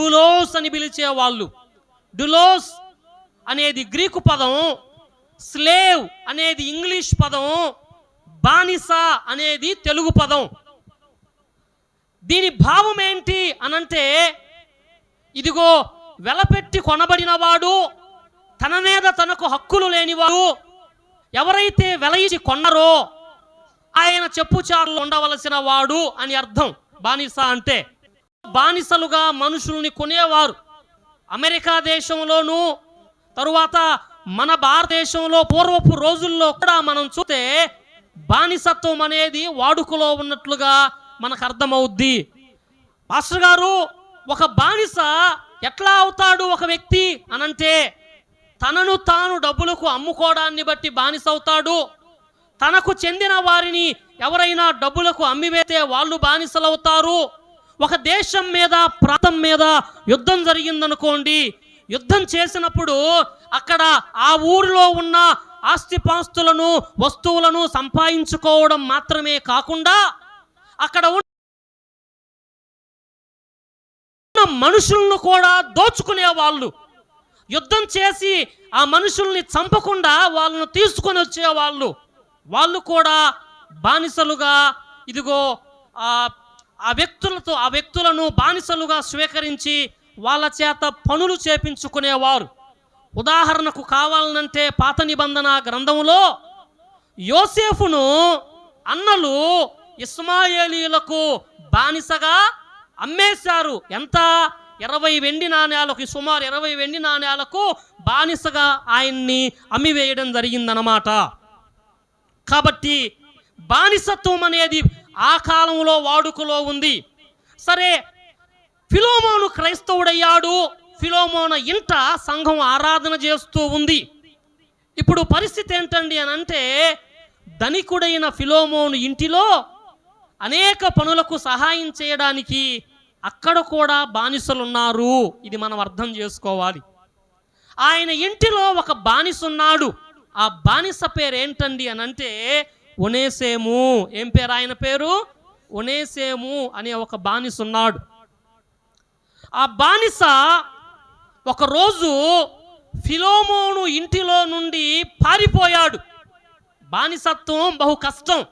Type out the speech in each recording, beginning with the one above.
డూలోస్ అని పిలిచేవాళ్ళు డులోస్ అనేది గ్రీకు పదం స్లేవ్ అనేది ఇంగ్లీష్ పదం బానిస అనేది తెలుగు పదం. దీని భావం ఏంటి అనంటే ఇదిగో వెలపెట్టి కొనబడినవాడు తన మీద తనకు హక్కులు లేనివాడు ఎవరైతే వెల కొన్నరో ఆయన చెప్పుచారులు ఉండవలసిన వాడు అని అర్థం. బానిస అంటే బానిసలుగా మనుషుల్ని కొనేవారు. అమెరికా దేశంలోనూ తరువాత మన భారతదేశంలో పూర్వపు రోజుల్లో కూడా మనం చూస్తే బానిసత్వం అనేది వాడుకలో ఉన్నట్లుగా మనకు అర్థమవుద్ది. మాస్టర్ గారు ఒక బానిస ఎట్లా అవుతాడు ఒక వ్యక్తి అనంటే తనను తాను డబ్బులకు అమ్ముకోవడాన్ని బట్టి బానిస అవుతాడు. తనకు చెందిన వారిని ఎవరైనా డబ్బులకు అమ్మివేతే వాళ్ళు బానిసలవుతారు. ఒక దేశం మీద ప్రాంతం మీద యుద్ధం జరిగిందనుకోండి యుద్ధం చేసినప్పుడు అక్కడ ఆ ఊరిలో ఉన్న ఆస్తిపాస్తులను వస్తువులను సంపాదించుకోవడం మాత్రమే కాకుండా అక్కడ ఉన్న మనుషులను కూడా దోచుకునే వాళ్ళు. యుద్ధం చేసి ఆ మనుషుల్ని చంపకుండా వాళ్ళను తీసుకొని వచ్చేవాళ్ళు వాళ్ళు. కూడా బానిసలుగా ఇదిగో ఆ వ్యక్తులతో ఆ వ్యక్తులను బానిసలుగా స్వీకరించి వాళ్ళ చేత పనులు చేపించుకునేవారు. ఉదాహరణకు కావాలనంటే పాత నిబంధన గ్రంథంలో యోసేఫును అన్నలు ఇస్మాయేలీలకు బానిసగా అమ్మేశారు. ఎంత? ఇరవై వెండి నాణ్యాలకు సుమారు ఇరవై వెండి నాణ్యాలకు బానిసగా ఆయన్ని అమ్మివేయడం జరిగిందనమాట కాబట్టి బానిసత్వం అనేది ఆ కాలంలో వాడుకలో ఉంది. సరే ఫిలోమోను క్రైస్తవుడయ్యాడు. ఫిలోమోన ఇంట సంఘం ఆరాధన చేస్తూ ఉంది. ఇప్పుడు పరిస్థితి ఏంటండి అని అంటే ధనికుడైన ఫిలోమోను ఇంటిలో అనేక పనులకు సహాయం చేయడానికి అక్కడ కూడా బానిసలున్నారు. ఇది మనం అర్థం చేసుకోవాలి. ఆయన ఇంటిలో ఒక బానిస ఉన్నాడు ఆ బానిస పేరు ఏంటండి అని అంటే ఒనేసేము. ఏం పేరు? ఆయన పేరు? ఒనేసేము అనే ఒక బానిస ఉన్నాడు. ఆ బానిస ఒకరోజు ఫిలోమోను ఇంటిలో నుండి పారిపోయాడు. బానిసత్వం బహు కష్టం.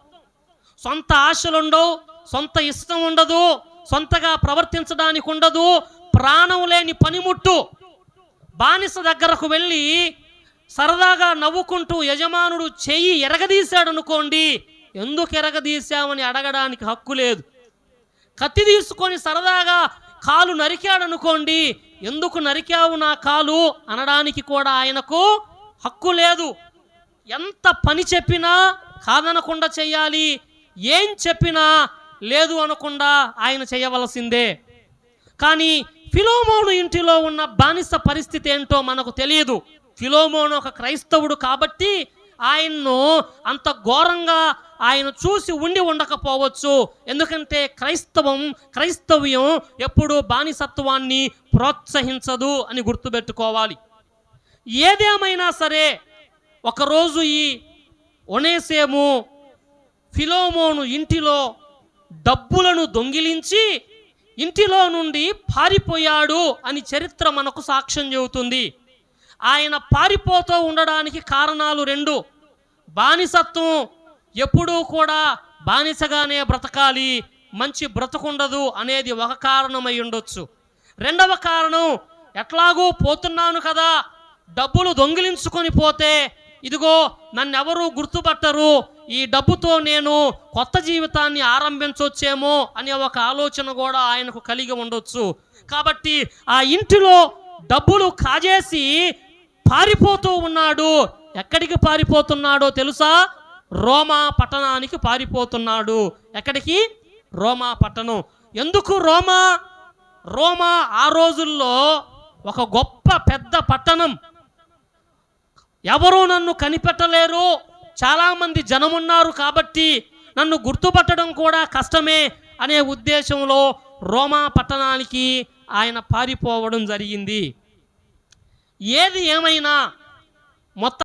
సొంత ఆశలుండవు సొంత ఇష్టం ఉండదు సొంతగా ప్రవర్తించడానికి ఉండదు ప్రాణం లేని పనిముట్టు. బానిస దగ్గరకు వెళ్ళి సరదాగా నవ్వుకుంటూ యజమానుడు చెయ్యి ఎరగదీశాడు అనుకోండి ఎందుకు ఎరగదీశామని అడగడానికి హక్కు లేదు. కత్తి తీసుకొని సరదాగా కాలు నరికాడనుకోండి ఎందుకు నరికావు నా కాలు అనడానికి కూడా ఆయనకు హక్కు లేదు. ఎంత పని చెప్పినా కాదనకుండా చెయ్యాలి ఏం చెప్పినా లేదు అనకుండా ఆయన చేయవలసిందే కానీ ఫిలోమోను ఇంటిలో ఉన్న బానిస పరిస్థితి ఏంటో మనకు తెలియదు. ఫిలోమోను ఒక క్రైస్తవుడు కాబట్టి ఆయన్ను అంత ఘోరంగా ఆయన చూసి ఉండి ఉండకపోవచ్చు. ఎందుకంటే క్రైస్తవం క్రైస్తవ్యం ఎప్పుడూ బానిసత్వాన్ని ప్రోత్సహించదు అని గుర్తుపెట్టుకోవాలి. ఏదేమైనా సరే ఒకరోజు ఈ ఒనేసేము ఫిలోమోను ఇంటిలో డబ్బులను దొంగిలించి ఇంటిలో నుండి పారిపోయాడు అని చరిత్ర మనకు సాక్ష్యం చెబుతుంది. ఆయన పారిపోతూ ఉండడానికి కారణాలు రెండు. బానిసత్వం ఎప్పుడూ కూడా బానిసగానే బ్రతకాలి మంచి బ్రతకుండదు అనేది ఒక కారణమై ఉండొచ్చు. రెండవ కారణం ఎట్లాగూ పోతున్నాను కదా డబ్బులు దొంగిలించుకొని పోతే ఇదిగో నన్నెవరూ గుర్తుపట్టరు ఈ డబ్బుతో నేను కొత్త జీవితాన్ని ఆరంభించవచ్చేమో అనే ఒక ఆలోచన కూడా ఆయనకు కలిగి ఉండొచ్చు. కాబట్టి ఆ ఇంటిలో డబ్బులు కాజేసి పారిపోతూ ఉన్నాడు. ఎక్కడికి పారిపోతున్నాడో తెలుసా? రోమా పట్టణానికి పారిపోతున్నాడు. ఎక్కడికి? రోమా పట్టణం. ఎందుకు రోమా? రోమా ఆ రోజుల్లో ఒక గొప్ప పెద్ద పట్టణం. ఎవరూ నన్ను కనిపెట్టలేరు. చాలామంది జనమున్నారు కాబట్టి నన్ను గుర్తుపట్టడం కూడా కష్టమే అనే ఉద్దేశంలో రోమా పట్టణానికి ఆయన పారిపోవడం జరిగింది. ఏది ఏమైనా మొత్తం